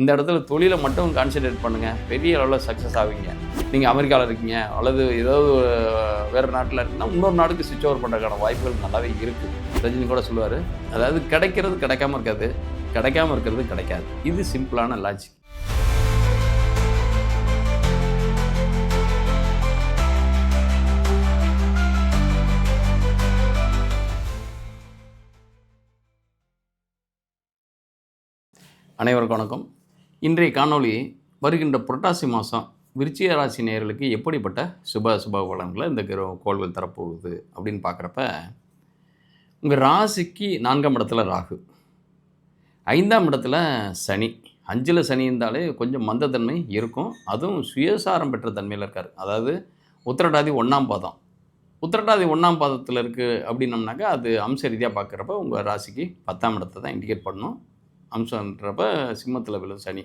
இந்த இடத்துல தொழிலை மட்டும் கான்சென்ட்ரேட் பண்ணுங்கள் பெரிய அளவில் சக்ஸஸ் ஆவீங்க. நீங்கள் அமெரிக்காவில் இருக்கீங்க அல்லது ஏதாவது வேறு நாட்டில் இருக்குன்னா இன்னொரு நாட்டுக்கு சுவிட்ச் ஓவர் பண்ணுறதுக்கான வாய்ப்புகள் நல்லாவே இருக்குது ரஜினி கூட சொல்லுவார் அதாவது கிடைக்கிறது கிடைக்காம இருக்காது கிடைக்காம இருக்கிறது கிடைக்காது. இது சிம்பிளான லாஜிக் அனைவருக்கும் வணக்கம். இன்றைய காணொளி வருகின்ற புரட்டாசி மாதம் விருச்சிக ராசி நேயர்களுக்கு எப்படிப்பட்ட சுப சுப பலன்களை இந்த கிரோ கோள்கள் தரப்போகுது அப்படின்னு பார்க்குறப்ப உங்கள் ராசிக்கு நான்காம் இடத்துல ராகு. ஐந்தாம் இடத்துல சனி. அஞ்சில் சனி இருந்தாலே கொஞ்சம் மந்தத்தன்மை இருக்கும். அதுவும் சுயசாரம் பெற்ற தன்மையில் இருக்கார். அதாவது உத்திரட்டாதி ஒன்றாம் பாதம். உத்திரட்டாதி ஒன்றாம் பாதத்தில் இருக்குது அப்படின்னம்னாக்கா அது அம்ச ரீதியாக பார்க்குறப்ப உங்கள் ராசிக்கு பத்தாம் இடத்தை தான் இண்டிகேட் பண்ணணும் அம்சன்றப்ப சிம்மத்தில் விழும் சனி.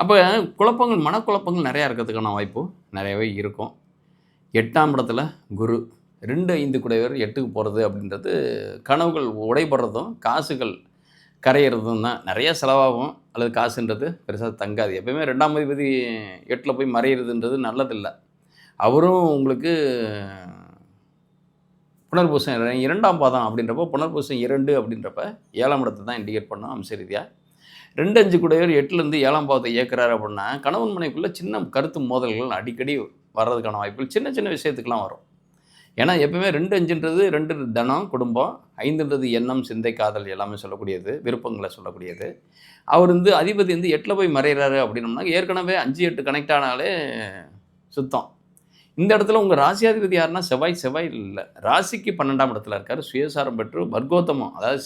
அப்போ குழப்பங்கள் மனக்குழப்பங்கள் நிறையா இருக்கிறதுக்கான வாய்ப்பு நிறையவே இருக்கும். எட்டாம் இடத்துல குரு ரெண்டு ஐந்து குடையவர் எட்டுக்கு போகிறது அப்படின்றது கனவுகள் உடைபடுறதும் காசுகள் கரையிறதும் தான் நிறைய செலவாகும். அல்லது காசுன்றது பெருசாக தங்காது. எப்பயுமே ரெண்டாம் அதிபதி எட்டில் போய் மறையிறதுன்றது நல்லதில்லை. அவரும் உங்களுக்கு புனர்பூசம் இரண்டாம் பாதம் அப்படின்றப்போ புனர்பூசம் இரண்டு அப்படின்றப்ப ஏழாம் இடத்தை தான் இண்டிகேட் பண்ணோம் அம்ச ரீதியாக ரெண்டு அஞ்சு கூடையவர் எட்டுலேருந்து ஏழாம் பாவத்தை இயக்குறாரு அப்படின்னா கணவன் மனைக்குள்ளே சின்ன கருத்து மோதல்கள் அடிக்கடி வர்றதுக்கான வாய்ப்புகள் சின்ன சின்ன விஷயத்துக்கெலாம் வரும். ஏன்னா எப்பவுமே ரெண்டு அஞ்சுன்றது ரெண்டு தனம் குடும்பம் ஐந்துன்றது எண்ணம் சிந்தை காதல் எல்லாமே சொல்லக்கூடியது விருப்பங்களை சொல்லக்கூடியது. அவர் வந்து அதிபதி வந்து எட்டில் போய் மறைகிறாரு அப்படின்னோம்னா ஏற்கனவே அஞ்சு எட்டு கனெக்ட் ஆனாலே சுத்தம். இந்த இடத்துல உங்கள் ராசியாதிபதி யாருன்னா செவ்வாய் செவ்வாய் இல்லை. ராசிக்கு பன்னெண்டாம் இடத்துல இருக்கார். சுயசாரம் பெற்று வர்க்கோத்தமம் அதாவது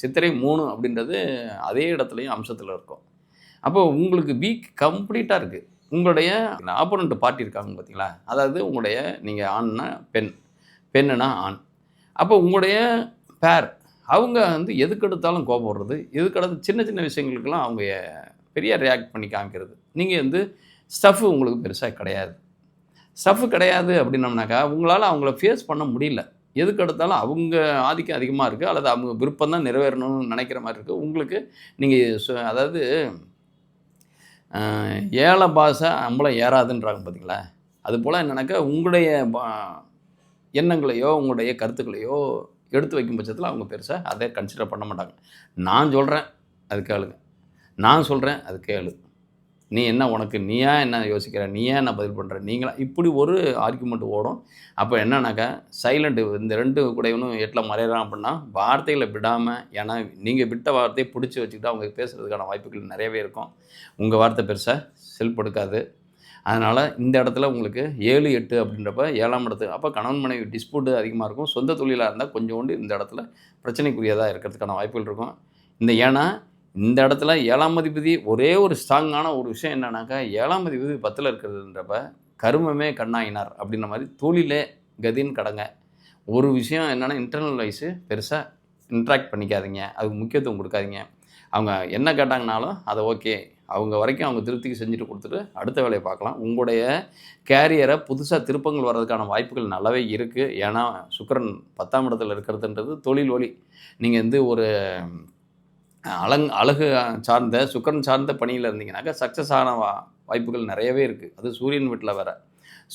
சித்திரை மூணு அப்படின்றது அதே இடத்துலையும் அம்சத்தில் இருக்கும். அப்போ உங்களுக்கு வீக் கம்ப்ளீட்டாக இருக்குது உங்களுடைய ஆப்போனண்ட் பார்ட்டி இருக்காங்க பார்த்தீங்களா அதாவது உங்களுடைய நீங்கள் ஆண்னா பெண் பெண்ணுனா ஆண். அப்போ உங்களுடைய பேர் அவங்க வந்து எதுக்கு எடுத்தாலும் கோபம் எதுக்கு எடுத்து சின்ன சின்ன விஷயங்களுக்கெல்லாம் அவங்க பெரிய ரியாக்ட் பண்ணி காமிக்கிறது. நீங்கள் வந்து ஸ்டஃப் உங்களுக்கு பெருசாக கிடையாது. ஸ்டஃப் கிடையாது அப்படின்னம்னாக்கா உங்களால் அவங்கள ஃபேஸ் பண்ண முடியல. எதுக்கு எடுத்தாலும் அவங்க ஆதிக்கம் அதிகமாக இருக்குது அல்லது அவங்க விருப்பம் தான் நிறைவேறணும்னு நினைக்கிற மாதிரி இருக்குது உங்களுக்கு நீங்கள் அதாவது ஏழை பாசை அம்பளம் ஏறாதுன்றாங்க பார்த்தீங்களா அதுபோல் என்னென்னாக்கா உங்களுடைய எண்ணங்களையோ உங்களுடைய கருத்துக்களையோ எடுத்து வைக்கும் பட்சத்தில் அவங்க பெருசாக அதை கன்சிடர் பண்ண மாட்டாங்க. நான் சொல்கிறேன் அது கேளுங்க. நான் சொல்கிறேன் அது கேளு. நீ என்ன உனக்கு நீயா என்ன யோசிக்கிற நீயா என்ன பதில் பண்ணுற நீங்களா இப்படி ஒரு ஆர்குமெண்ட் ஓடும். அப்போ என்னன்னாக்கா சைலண்ட் இந்த ரெண்டு கூடையவனும் எட்டில் மறையிறான் அப்படின்னா வார்த்தைகளை விடாமல் ஏன்னா நீங்கள் விட்ட வார்த்தையை பிடிச்சி வச்சுக்கிட்டு அவங்க பேசுகிறதுக்கான வாய்ப்புகள் நிறையவே இருக்கும். உங்கள் வார்த்தை பெருசாக செல்படுக்காது அதனால் இந்த இடத்துல உங்களுக்கு ஏழு எட்டு அப்படின்றப்ப ஏழாம் இடத்து அப்போ கணவன் மனைவி டிஸ்பியூட் அதிகமாக இருக்கும். சொந்த தொழிலாக இருந்தால் கொஞ்சோண்டு இந்த இடத்துல பிரச்சனைக்குரியதாக இருக்கிறதுக்கான வாய்ப்புகள் இருக்கும். இந்த ஏன்னா இந்த இடத்துல ஏழாம் அதிபதி ஒரே ஒரு ஸ்ட்ராங்கான ஒரு விஷயம் என்னன்னாக்கா ஏழாம் அதிபதி பத்தில் இருக்கிறதுன்றப்ப கருமமே கண்ணாயினார் அப்படின்ற மாதிரி தொழிலே கதின்னு கடங்க. ஒரு விஷயம் என்னென்னா இன்டர்னல் வைஸு பெருசாக இன்ட்ராக்ட் பண்ணிக்காதீங்க. அதுக்கு முக்கியத்துவம் கொடுக்காதீங்க. அவங்க என்ன கேட்டாங்கனாலும் அதை ஓகே. அவங்க வரைக்கும் அவங்க திருப்திக்கு செஞ்சுட்டு கொடுத்துட்டு அடுத்த வேலையை பார்க்கலாம். உங்களுடைய கேரியரை புதுசாக திருப்பங்கள் வர்றதுக்கான வாய்ப்புகள் நல்லாவே இருக்குது ஏன்னா சுக்கரன் பத்தாம் இடத்துல இருக்கிறதுன்றது தொழில் வழி நீங்கள் வந்து ஒரு அலங் அழகு சார்ந்த சுக்கிரன் சார்ந்த பணியில் இருந்தீங்கன்னாக்கா சக்ஸஸ் ஆன வா வாய்ப்புகள் நிறையவே இருக்குது அது சூரியன் வீட்டில் வேற.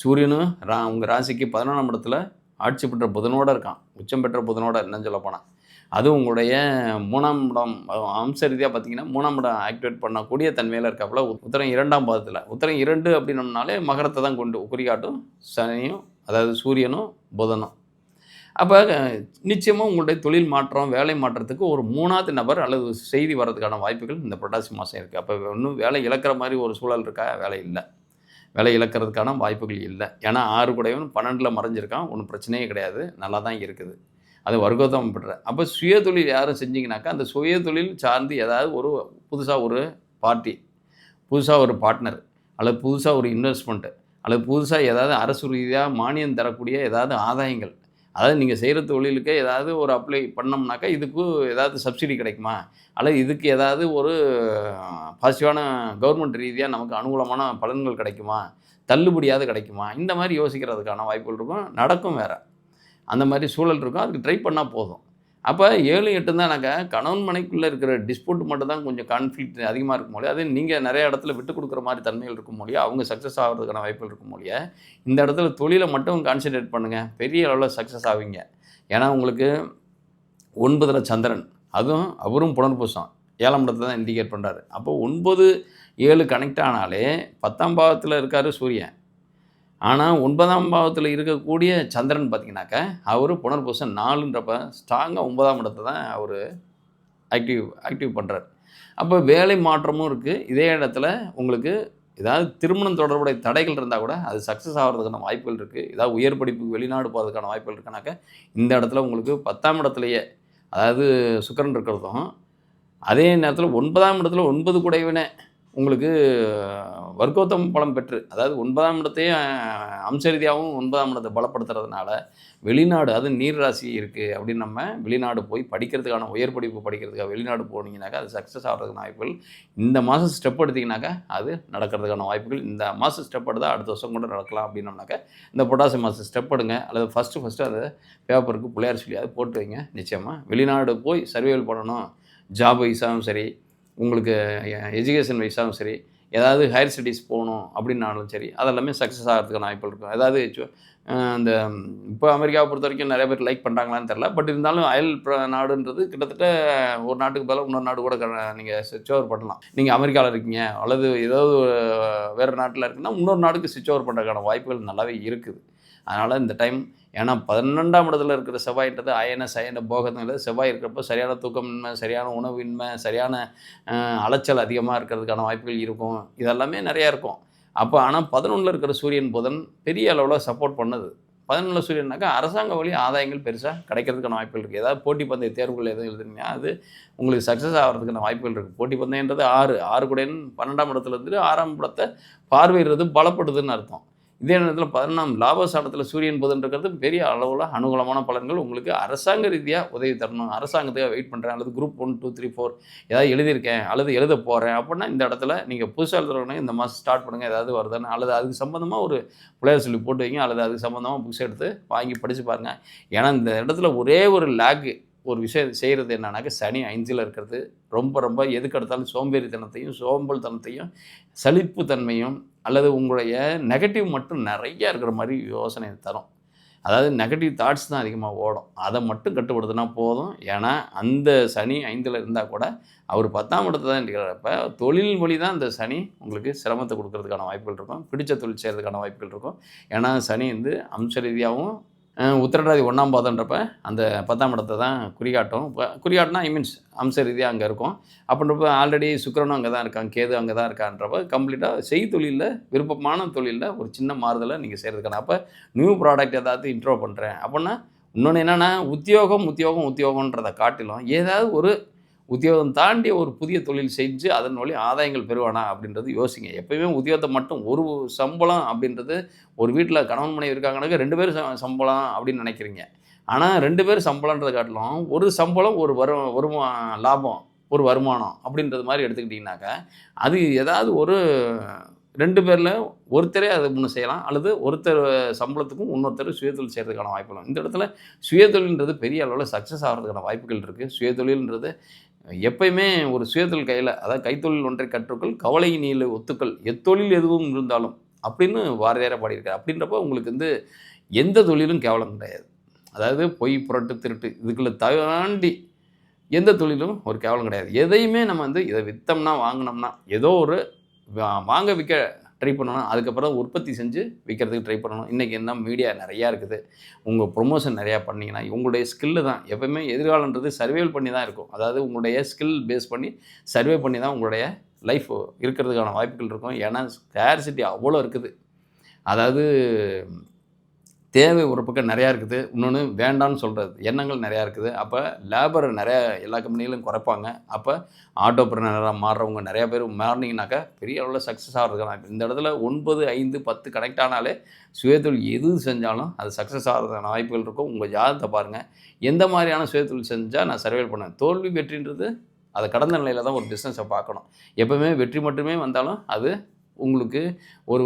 சூரியனும் ரா உங்கள் ராசிக்கு பதினொன்றாம் இடத்துல ஆட்சி பெற்ற புதனோடு இருக்கான். உச்சம் பெற்ற புதனோட என்னன்னு சொல்ல போனால் அது உங்களுடைய மூணாம் இடம் அம்ச ரீதியாக பார்த்தீங்கன்னா மூணாம் இடம் ஆக்டிவேட் பண்ணக்கூடிய தன்மையில் இருக்காப்புல. உத்தரம் இரண்டாம் பாதத்தில். உத்தரம் இரண்டு அப்படின்னம்னாலே மகரத்தை தான் கொண்டு குறிகாட்டும் சனியும் அதாவது சூரியனும் புதனும். அப்போ நிச்சயமாக உங்களுடைய தொழில் மாற்றம் வேலை மாற்றத்துக்கு ஒரு மூணாவது நபர் அல்லது செய்தி வர்றதுக்கான வாய்ப்புகள் இந்த புரட்டாசி மாதம் இருக்குது அப்போ இன்னும் வேலை இழக்கிற மாதிரி ஒரு சூழல் இருக்கா? வேலை இல்லை. வேலை இழக்கிறதுக்கான வாய்ப்புகள் இல்லை. ஏன்னா ஆறு கூடையவன் பன்னெண்டில் மறைஞ்சிருக்கான். ஒன்றும் பிரச்சனையே கிடையாது. நல்லா தான் இருக்குது. அது வர்க்கோத்தம் பண்ணுற அப்போ சுயதொழில் யாரும் செஞ்சிங்கனாக்கா அந்த சுயதொழில் சார்ந்து ஏதாவது ஒரு புதுசாக ஒரு பார்ட்டி புதுசாக ஒரு பார்ட்னர் அல்லது புதுசாக ஒரு இன்வெஸ்ட்மெண்ட்டு அல்லது புதுசாக ஏதாவது அரசு ரீதியாக மானியம் தரக்கூடிய ஏதாவது ஆதாயங்கள் அதாவது நீங்கள் செய்கிற தொழிலுக்கு ஏதாவது ஒரு அப்ளை பண்ணோம்னாக்கா இதுக்கு ஏதாவது சப்சிடி கிடைக்குமா? அல்லது இதுக்கு ஏதாவது ஒரு பாசிட்டிவான கவர்மெண்ட் ரீதியாக நமக்கு அனுகூலமான பலன்கள் கிடைக்குமா? தள்ளுபடியாவது கிடைக்குமா? இந்த மாதிரி யோசிக்கிறதுக்கான வாய்ப்புகள் இருக்கும். நடக்கும் வேறு. அந்த மாதிரி சூழல் இருக்கும். அதுக்கு ட்ரை பண்ணால் போதும். அப்போ ஏழு எட்டு தானாக்கா கணவன் மனைக்குள்ளே இருக்கிற டிஸ்பியூட் மட்டும் தான் கொஞ்சம் கான்ஃப்ளிக்ட் அதிகமாக இருக்கும் மொழியா. அதே நீங்கள் நிறைய இடத்துல விட்டு கொடுக்குற மாதிரி தன்மைகள் இருக்கும் மொழியா. அவங்க சக்ஸஸ் ஆகிறதுக்கான வாய்ப்புகள் இருக்கும் மொழியா. இந்த இடத்துல தொழிலை மட்டும் கான்சென்ட்ரேட் பண்ணுங்கள் பெரிய அளவில் சக்ஸஸ் ஆவீங்க. ஏன்னா உங்களுக்கு ஒன்பதில் சந்திரன். அதுவும் அவரும் புனர்பூசம். ஏழாம் இடத்துல தான் இண்டிகேட் பண்ணுறாரு அப்போ ஒன்பது ஏழு கனெக்ட் ஆனாலே பத்தாம் பாவத்தில் இருக்கார் சூரியன். ஆனால் ஒன்பதாம் பாவத்தில் இருக்கக்கூடிய சந்திரன் பார்த்திங்கனாக்கா அவர் புனர்பூசம் நாலுன்றப்ப ஸ்ட்ராங்காக ஒன்பதாம் இடத்தை தான் அவர் ஆக்டிவ் ஆக்டிவ் பண்ணுறார் அப்போ வேலை மாற்றமும் இருக்குது இதே இடத்துல உங்களுக்கு ஏதாவது திருமணம் தொடர்புடைய தடைகள் இருந்தால் கூட அது சக்ஸஸ் ஆகிறதுக்கான வாய்ப்புகள் இருக்குது ஏதாவது உயர் படிப்புக்கு வெளிநாடு போகிறதுக்கான வாய்ப்புகள் இருக்குனாக்கா இந்த இடத்துல உங்களுக்கு பத்தாம் இடத்துலையே அதாவது சுக்கரன் இருக்கிறதும் அதே நேரத்தில் ஒன்பதாம் இடத்துல ஒன்பது குடைவினை உங்களுக்கு வர்க்கோத்தம் பலம் பெற்று அதாவது ஒன்பதாம் இடத்தையும் அம்சரீதியாகவும் அம்ச ரீதியாகவும் ஒன்பதாம் இடத்தை பலப்படுத்துறதுனால வெளிநாடு அது நீர் ராசி இருக்குது அப்படின்னு நம்ம வெளிநாடு போய் படிக்கிறதுக்கான உயர் படிப்பு படிக்கிறதுக்காக வெளிநாடு போனீங்கனாக்கா அது சக்ஸஸ் ஆகிறதுக்கான வாய்ப்புகள். இந்த மாதம் ஸ்டெப் எடுத்தீங்கன்னாக்கா அது நடக்கிறதுக்கான வாய்ப்புகள். இந்த மாதம் ஸ்டெப் எடுத்தால் அடுத்த வருஷம் கூட நடக்கலாம் அப்படின்னோம்னாக்கா இந்த பொட்டாசி மாதம் ஸ்டெப் எடுங்க. அல்லது ஃபஸ்ட்டு ஃபஸ்ட்டு அதை பேப்பருக்கு பிள்ளையார் சொல்லி அதை போட்டு வைங்க. நிச்சயமாக வெளிநாடு போய் சர்வேல் பண்ணணும். ஜாப் வைஸாகவும் சரி உங்களுக்கு எஜுகேஷன் வைஸாகவும் சரி ஏதாவது ஹையர் ஸ்டடீஸ் போகணும் அப்படின்னாலும் சரி அதெல்லாமே சக்ஸஸ் ஆகிறதுக்கான வாய்ப்புகள் இருக்கும். அதாவது அந்த இந்த இப்போ அமெரிக்காவை பொறுத்த வரைக்கும் நிறைய பேர் லைக் பண்ணுறாங்களான்னு தெரில பட் இருந்தாலும் அயல் நாடுன்றது கிட்டத்தட்ட ஒரு நாட்டுக்கு பதிலாக இன்னொரு நாடு கூட நீங்கள் ஸ்விட்ச் ஓவர் பண்ணலாம். நீங்கள் அமெரிக்காவில் இருக்கீங்க அல்லது ஏதாவது வேறு நாட்டில் இருக்குன்னா இன்னொரு நாடுக்கு ஸ்விட்ச் ஓவர் பண்ணுறதுக்கான வாய்ப்புகள் நல்லாவே இருக்குது. அதனால் இந்த டைம் ஏன்னா பன்னெண்டாம் இடத்துல இருக்கிற செவ்வாயின்றது அயன சயன போகத்தில் செவ்வாய் இருக்கிறப்போ சரியான தூக்கமின்மை சரியான உணவின்மை சரியான அலைச்சல் அதிகமாக இருக்கிறதுக்கான வாய்ப்புகள் இருக்கும். இதெல்லாமே நிறையா இருக்கும். அப்போ ஆனால் பதினொன்றில் இருக்கிற சூரியன் புதன் பெரிய அளவில் சப்போர்ட் பண்ணுது. பதினொன்றில் சூரியனாக்கா அரசாங்க வழி ஆதாயங்கள் பெருசாக கிடைக்கிறதுக்கான வாய்ப்புகள் இருக்குது ஏதாவது போட்டி பந்தய தேர்வுகள் எதுவும் எழுதுனீங்கன்னா அது உங்களுக்கு சக்ஸஸ் ஆகிறதுக்கான வாய்ப்புகள் இருக்குது போட்டி பந்தயன்றது ஆறு. ஆறு கூடன்னு பன்னெண்டாம் இடத்துல இருந்துட்டு ஆறாம் இடத்தை பார்வையிடுறது பலப்படுதுன்னு அர்த்தம். இதே நேரத்தில் பதினொன்றாம் லாபஸ்தானத்தில் சூரியன் புதன் இருக்கிறது பெரிய அளவில் அனுகூலமான பலன்கள் உங்களுக்கு அரசாங்க ரீதியாக உதவி தரணும். அரசாங்கத்துக்காக வெயிட் பண்ணுறேன் அல்லது group one two three four ஏதாவது எழுதியிருக்கேன். அல்லது எழுத போகிறேன் அப்படின்னா இந்த இடத்துல நீங்கள் புதுசாக எழுதுறவங்க இந்த மாதம் ஸ்டார்ட் பண்ணுங்கள் ஏதாவது வருதுன்னு அல்லது அதுக்கு சம்மந்தமாக ஒரு பிள்ளையார் சொல்லி போட்டு வைங்க. அல்லது அதுக்கு சம்மந்தமாக புக்ஸ் எடுத்து வாங்கி படித்து பாருங்கள் ஏன்னா இந்த இடத்துல ஒரே ஒரு லேக்கு ஒரு விஷயம் செய்கிறது என்னன்னாக்க சனி ஐந்தில் இருக்கிறது. ரொம்ப ரொம்ப எதுக்கு எடுத்தாலும் சோம்பேறித்தனத்தையும் சோம்பல்தனத்தையும் சலிப்புத்தன்மையும் அல்லது உங்களுடைய நெகட்டிவ் மட்டும் நிறைய இருக்கிற மாதிரி யோசனை தரும். அதாவது நெகட்டிவ் தாட்ஸ் தான் அதிகமாக ஓடும். அதை மட்டும் கட்டுப்படுத்தினா போதும். ஏன்னா அந்த சனி ஐந்தில் இருந்தால் கூட அவர் பத்தாம் இடத்துல தான் இருக்கிறப்ப தொழில் வழி தான் இந்த சனி உங்களுக்கு சிரமத்தை கொடுக்கறதுக்கான வாய்ப்புகள் இருக்கும். பிடிச்ச தொழில் செய்கிறதுக்கான வாய்ப்புகள் இருக்கும். ஏன்னா சனி வந்து அம்ச ரீதியாகவும் உத்திரடாதி ஒன்றாம் பாதன்றப்ப அந்த பத்தாம் இடத்தை தான் குறிகாட்டும். இப்போ குறிகாட்டினா ஐ மீன்ஸ் அம்ச ரீதியாக அங்கே இருக்கும். அப்படின்றப்ப ஆல்ரெடி சுக்கிரனும் அங்கே தான் இருக்கான் கேது அங்கே தான் இருக்கான்றப்ப கம்ப்ளீட்டாக செய் தொழிலில் விருப்பமான தொழிலில் ஒரு சின்ன மாறுதலை நீங்கள் செய்கிறதுக்கான அப்போ நியூ ப்ராடக்ட் ஏதாவது இன்ட்ரோ பண்ணுறேன் அப்படின்னா இன்னொன்று என்னென்னா உத்தியோகம் உத்தியோகம் உத்தியோகன்றதை காட்டிலும் ஏதாவது ஒரு உத்தியோகம் தாண்டி ஒரு புதிய தொழில் செஞ்சு அதன் வழி ஆதாயங்கள் பெறுவானா அப்படின்றது யோசிங்க. எப்பயுமே உத்தியோகத்தை மட்டும் ஒரு சம்பளம் அப்படின்றது ஒரு வீட்டில் கணவன் மனைவி இருக்காங்கனாக்க ரெண்டு பேரும் ச- சம்பளம் அப்படின்னு நினைக்கிறீங்க. ஆனால் ரெண்டு பேர் சம்பளன்றதை காட்டிலும் ஒரு சம்பளம் ஒரு வரு வருமா லாபம் ஒரு வருமானம் அப்படின்றது மாதிரி எடுத்துக்கிட்டிங்கனாக்கா அது ஏதாவது ஒரு ரெண்டு பேரில் ஒருத்தரே அதை ஒன்று செய்யலாம் அல்லது ஒருத்தர் சம்பளத்துக்கும் இன்னொருத்தர் சுயதொழில் செய்கிறதுக்கான வாய்ப்புகள் இந்த இடத்துல சுயதொழில்ன்றது பெரிய அளவில் சக்ஸஸ் ஆகிறதுக்கான வாய்ப்புகள் இருக்குது சுயதொழில்ன்றது எப்பயுமே ஒரு சுயதொழில் கையில் அதாவது கைத்தொழில் ஒன்றை கற்றுக்கள் கவலை நீல ஒத்துக்கள் எத்தொழில் எதுவும் இருந்தாலும் அப்படின்னு வாரதியார பாடியிருக்காரு. அப்படின்றப்போ உங்களுக்கு வந்து எந்த தொழிலும் கேவலம் கிடையாது. அதாவது பொய் புரட்டு திருட்டு இதுக்குள்ள தாண்டி எந்த தொழிலும் ஒரு கேவலம் கிடையாது. எதையுமே நம்ம வந்து இதை விற்றோம்னா வாங்கினோம்னா ஏதோ ஒரு வாங்க விற்க ட்ரை பண்ணணும் அதுக்கப்புறம் உற்பத்தி செஞ்சு விற்கிறதுக்கு ட்ரை பண்ணணும். இன்றைக்கி என்ன மீடியா நிறையா இருக்குது. உங்கள் ப்ரொமோஷன் நிறையா பண்ணிங்கன்னா உங்களுடைய ஸ்கில்லு தான். எப்பவுமே எதிர்காலன்றது சர்வேல் பண்ணி தான் இருக்கும். அதாவது உங்களுடைய ஸ்கில் பேஸ் பண்ணி சர்வே பண்ணி தான் உங்களுடைய லைஃப் இருக்கிறதுக்கான வாய்ப்புகள் இருக்கும். ஏன்னா ஸ்கேர்சிட்டி அவ்வளோ இருக்குது. அதாவது தேவை ஒரு பக்கம் நிறையா இருக்குது. இன்னொன்று வேண்டாம்னு சொல்கிறது எண்ணங்கள் நிறையா இருக்குது. அப்போ லேபர் நிறையா எல்லா கம்பெனிகளும் குறைப்பாங்க. அப்போ ஆட்டோப்ரனராக மாறுறவங்க நிறையா பேர் மாறினீங்கனாக்கா பெரிய அளவில் சக்ஸஸ் ஆகிறதுக்கான இந்த இடத்துல ஒன்பது ஐந்து பத்து கனெக்ட் ஆனாலே சுயதொழில் எது செஞ்சாலும் அது சக்ஸஸ் ஆகிறதுக்கான வாய்ப்புகள் இருக்கும். உங்கள் ஜாதகத்தை பாருங்கள் எந்த மாதிரியான சுயதொழில் செஞ்சால் நான் சர்வே பண்ணேன் தோல்வி வெற்றின்றது அதை கடந்த நிலையில் தான் ஒரு பிஸ்னஸை பார்க்கணும். எப்போவுமே வெற்றி மட்டுமே வந்தாலும் அது உங்களுக்கு ஒரு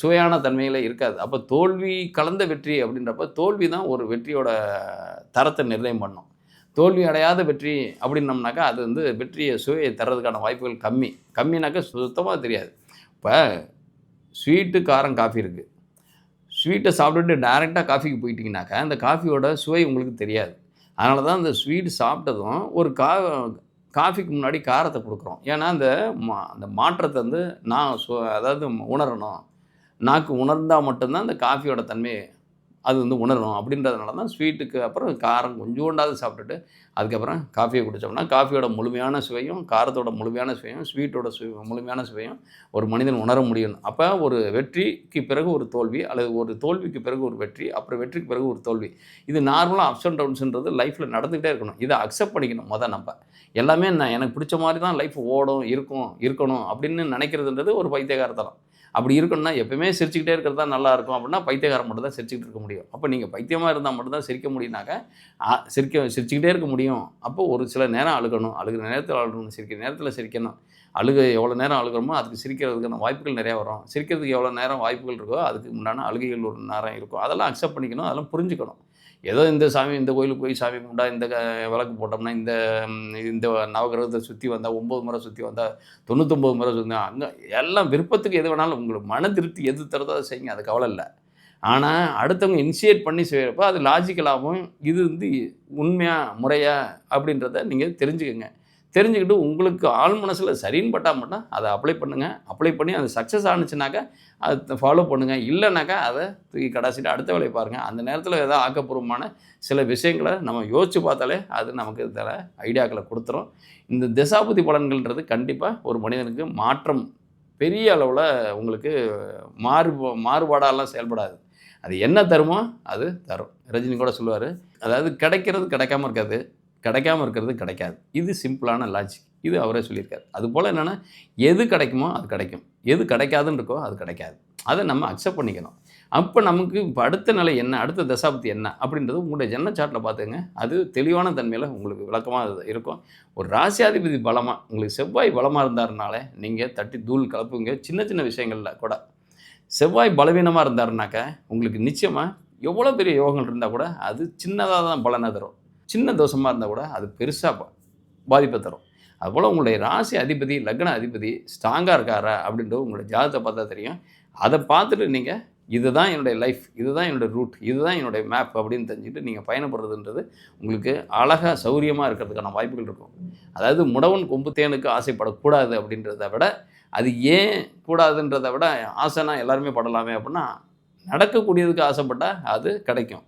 சுவையான தன்மையில் இருக்காது. அப்போ தோல்வி கலந்த வெற்றி அப்படின்றப்ப தோல்வி தான் ஒரு வெற்றியோட தரத்தை நிர்ணயம் பண்ணும். தோல்வி அடையாத வெற்றி அப்படின்னம்னாக்கா அது வந்து வெற்றியை சுவையை தர்றதுக்கான வாய்ப்புகள் கம்மி. கம்மினாக்கா சுத்தமாக தெரியாது. இப்போ ஸ்வீட்டு காரம் காஃபி இருக்குது ஸ்வீட்டை சாப்பிட்டுட்டு டேரெக்டாக காஃபிக்கு போயிட்டீங்கனாக்கா அந்த காஃபியோட சுவை உங்களுக்கு தெரியாது. அதனால தான் அந்த ஸ்வீட் சாப்பிட்டதும் ஒரு கா காஃபிக்கு முன்னாடி காரத்தை கொடுக்குறோம். ஏன்னா அந்த மா அந்த மாற்றத்தை வந்து நான் சு அதாவது உணரணும். நாக்கு உணர்ந்தால் மட்டும்தான் அந்த காஃபியோட தன்மை அது வந்து உணரணும். அப்படின்றதுனால தான் ஸ்வீட்டுக்கு அப்புறம் காரம் கொஞ்சோண்டாவது சாப்பிட்டுட்டு அதுக்கப்புறம் காஃபியை குடித்தோம்னா காஃபியோட முழுமையான சுவையும் காரத்தோட முழுமையான சுவையும் ஸ்வீட்டோட சுவை முழுமையான சுவையும் ஒரு மனிதன் உணர முடியும். அப்போ ஒரு வெற்றிக்கு பிறகு ஒரு தோல்வி அல்லது ஒரு தோல்விக்கு பிறகு ஒரு வெற்றி அப்புறம் வெற்றிக்கு பிறகு ஒரு தோல்வி. இது நார்மலாக அப்ஸ் அண்ட் டவுன்ஸுன்றது லைஃப்பில் நடந்துகிட்டே இருக்கணும். இதை அக்செப்ட் பண்ணிக்கணும் மொதல் நம்ம. எல்லாமே நான் எனக்கு பிடிச்ச மாதிரி தான் லைஃப் ஓடும் இருக்கும் இருக்கணும் அப்படின்னு நினைக்கிறதுன்றது ஒரு பைத்தியகாரத்தனம். அப்படி இருக்கணும்னா எப்பயுமே சிரிச்சுக்கிட்டே இருக்கிறது தான் நல்லா இருக்கும். அப்படின்னா பைத்தியகாரம் மட்டும் தான் சிரிச்சுக்கிட்டு இருக்க முடியும். அப்போ நீங்கள் பைத்தியமாக இருந்தால் மட்டும்தான் சிரிக்க முடியும்னாக்க சிரிக்க சிரிச்சுக்கிட்டே இருக்க முடியும். அப்போ ஒரு சில நேரம் அழுகணும். அழுகிற நேரத்தில் அழுகணும். சிரிக்கிற நேரத்தில் சிரிக்கணும். அழுக எவ்வளோ நேரம் அழுகிறோமோ அதுக்கு சிரிக்கிறதுக்கான வாய்ப்புகள் நிறையா வரும். சிரிக்கிறதுக்கு எவ்வளோ நேரம் வாய்ப்புகள் இருக்கோ அதுக்கு முன்னான அழுகைகள் ஒரு நேரம் இருக்கும். அதெல்லாம் அக்செப்ட் பண்ணிக்கணும். அதெல்லாம் புரிஞ்சுக்கணும். ஏதோ இந்த சாமி இந்த கோயிலுக்கு போய் சாமி கும்பிட்டா இந்த விளக்கு போட்டோம்னா இந்த இந்த நவகிரகத்தை சுற்றி வந்தால் ஒம்பது முறை சுற்றி வந்தால் தொண்ணூத்தொம்பது முறை சுற்றி அங்கே எல்லாம் விருப்பத்துக்கு எது வேணாலும் உங்களுக்கு மன திருப்தி எது தருதோ அதை செய்யுங்க அது கவலை இல்லை. ஆனால் அடுத்தவங்க இனிஷியேட் பண்ணி செய்கிறப்ப அது லாஜிக்கலாகவும் இது வந்து உண்மையாக முறையாக அப்படின்றத நீங்கள் தெரிஞ்சுக்கோங்க. தெரிஞ்சுக்கிட்டு உங்களுக்கு ஆள் மனசில் சரின்னு பட்டால் மட்டும் அதை அப்ளை பண்ணுங்கள் அப்ளை பண்ணி அது சக்ஸஸ் ஆனிச்சுனாக்கா அதை ஃபாலோ பண்ணுங்கள் இல்லைனாக்கா அதை தூக்கி கடைசிட்டு அடுத்த வேலையை பாருங்கள் அந்த நேரத்தில் ஏதாவது ஆக்கப்பூர்வமான சில விஷயங்களை நம்ம யோசித்து பார்த்தாலே அது நமக்கு தர ஐடியாக்களை கொடுத்துரும். இந்த திசாபுதி பலன்கள்ன்றது கண்டிப்பாக ஒரு மனிதனுக்கு மாற்றம் பெரிய அளவில் உங்களுக்கு மாறு மாறுபாடாலாம் செயல்படாது. அது என்ன தருமோ அது தரும். ரஜினி கூட சொல்லுவார். அதாவது கிடைக்கிறது கிடைக்காம இருக்காது. கிடைக்காம இருக்கிறது கிடைக்காது. இது சிம்பிளான லாஜிக் இது அவரே சொல்லியிருக்காரு. அதுபோல் என்னென்னா எது கிடைக்குமோ அது கிடைக்கும். எது கிடைக்காதுன்னு இருக்கோ அது கிடைக்காது. அதை நம்ம அக்செப்ட் பண்ணிக்கணும். அப்போ நமக்கு இப்போ அடுத்த நிலை என்ன? அடுத்த தசாப்தி என்ன? அப்படின்றது உங்களுடைய ஜன்ன சாட்டில் பார்த்துங்க அது தெளிவான தன்மையில் உங்களுக்கு விளக்கமாக இருக்கும். ஒரு ராசியாதிபதி பலமாக உங்களுக்கு செவ்வாய் பலமாக இருந்தாருனால நீங்கள் தட்டி தூள் கலப்புங்க. சின்ன சின்ன விஷயங்களில் கூட. செவ்வாய் பலவீனமாக இருந்தாருனாக்க உங்களுக்கு நிச்சயமாக எவ்வளோ பெரிய யோகங்கள் இருந்தால் கூட அது சின்னதாக தான் பலனை தரும். சின்ன தோஷமாக இருந்தால் கூட அது பெருசாக பாதிப்பை தரும். அதுபோல் உங்களுடைய ராசி அதிபதி லக்ன அதிபதி ஸ்ட்ராங்காக இருக்காரா அப்படின்றது உங்களுடைய ஜாதகத்தை பார்த்தா தெரியும். அதை பார்த்துட்டு நீங்கள் இதுதான் என்னுடைய லைஃப் இதுதான் என்னுடைய ரூட் இதுதான் என்னுடைய மேப் அப்படின்னு தெரிஞ்சுட்டு நீங்கள் பயணப்படுறதுன்றது உங்களுக்கு அழகாக சௌரியமாக இருக்கிறதுக்கான வாய்ப்புகள் இருக்கும். அதாவது முடவன் கொம்பு தேனுக்கு ஆசைப்படக்கூடாது அப்படின்றத விட அது ஏன் கூடாதுன்றதை விட ஆசைனா எல்லாருமே படலாமே அப்படின்னா நடக்கக்கூடியதுக்கு ஆசைப்பட்டால் அது கிடைக்கும்.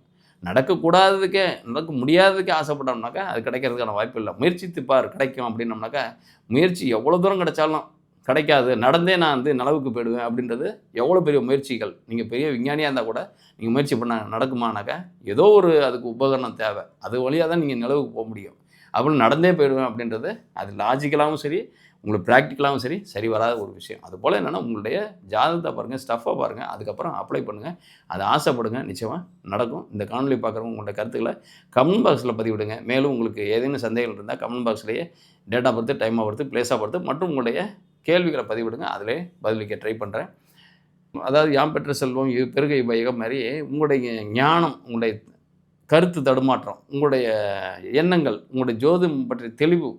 நடக்கக்கூடாததுக்கே நடக்க முடியாததுக்கே ஆசைப்பட்டோம்னாக்கா அது கிடைக்கிறதுக்கான வாய்ப்பு இல்லை. முயற்சித்து பார் கிடைக்கும் அப்படின்னம்னாக்கா முயற்சி எவ்வளோ தூரம் கிடைச்சாலும் கிடைக்காது. நடந்தே நான் வந்து நிலவுக்கு போயிடுவேன் அப்படின்றது எவ்வளோ பெரிய முயற்சிகள். நீங்கள் பெரிய விஞ்ஞானியாக இருந்தால் கூட நீங்கள் முயற்சி பண்ண நடக்குமானாக்கா ஏதோ ஒரு அதுக்கு உபகரணம் தேவை. அது வழியாக தான் நீங்கள் நிலவுக்கு போக முடியும். அப்படின்னு நடந்தே போயிடுவேன் அப்படின்றது அது லாஜிக்கலாகவும் சரி உங்களுக்கு ப்ராக்டிக்கலாகவும் சரி சரி வராத ஒரு விஷயம். அதுபோல் என்னென்னா உங்களுடைய ஜாதகத்தை பாருங்கள் ஸ்டஃப்பை பாருங்கள் அதுக்கப்புறம் அப்ளை பண்ணுங்கள் அதை ஆசைப்படுங்க நிச்சயமாக நடக்கும். இந்த காணொலி பார்க்குறவங்க உங்களுடைய கருத்துக்களை கமெண்ட் பாக்ஸில் பதிவிடுங்க. மேலும் உங்களுக்கு ஏதேனும் சந்தேகங்கள் இருந்தால் கமெண்ட் பாக்ஸ்லேயே டேட்டா பொறுத்து டைமாக பொறுத்து பிளேஸாக பொறுத்து மற்றும் உங்களுடைய கேள்விகளை பதிவிடுங்க. அதிலே பதிலளிக்க ட்ரை பண்ணுறேன் அதாவது யாம் பெற்ற செல்வம் இது பெருகை வைகம் மாதிரி உங்களுடைய ஞானம் உங்களுடைய கருத்து தடுமாற்றம் உங்களுடைய எண்ணங்கள் உங்களுடைய ஜோதிடம் பற்றிய தெளிவு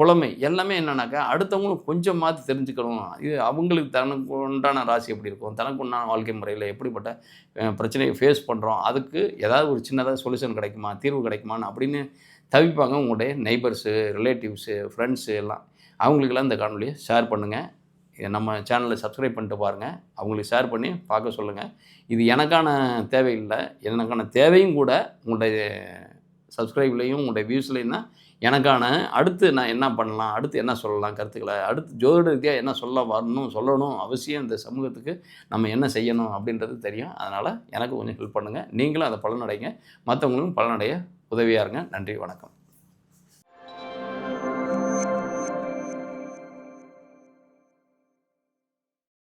புலமை எல்லாமே என்னன்னாக்கா அடுத்தவங்களும் கொஞ்சம் மாற்றி தெரிஞ்சுக்கணும் இது அவங்களுக்கு தனக்கு உண்டான ராசி எப்படி இருக்கும்? தனக்கு உண்டான வாழ்க்கை முறையில் எப்படிப்பட்ட பிரச்சனையை ஃபேஸ் பண்ணுறோம் அதுக்கு ஏதாவது ஒரு சின்னதாக சொல்யூஷன் கிடைக்குமா? தீர்வு கிடைக்குமான்னு அப்படின்னு தவிப்பாங்க உங்களுடைய நெய்பர்ஸு ரிலேட்டிவ்ஸு ஃப்ரெண்ட்ஸு எல்லாம். அவங்களுக்கெல்லாம் இந்த காணொலியை ஷேர் பண்ணுங்கள் இதை நம்ம சேனலில் சப்ஸ்கிரைப் பண்ணிட்டு பாருங்கள் அவங்களுக்கு ஷேர் பண்ணி பார்க்க சொல்லுங்கள் இது எனக்கான தேவையில்லை. எனக்கான தேவையும் கூட உங்களுடைய சப்ஸ்கிரைப்லேயும் உங்களுடைய வியூஸ்லேயும் தான் எனக்கான அடுத்து நான் என்ன பண்ணலாம் அடுத்து என்ன சொல்லலாம் கருத்துக்களை அடுத்து ஜோதிட ரீதியாக என்ன சொல்ல வரணும் சொல்லணும் அவசியம் இந்த சமூகத்துக்கு நம்ம என்ன செய்யணும் அப்படின்றது தெரியும். அதனால் எனக்கு கொஞ்சம் ஹெல்ப் பண்ணுங்கள் நீங்களும் அதை பலனடைங்க. மற்றவங்களும் பலனடைய உதவியாக இருங்க. நன்றி வணக்கம்.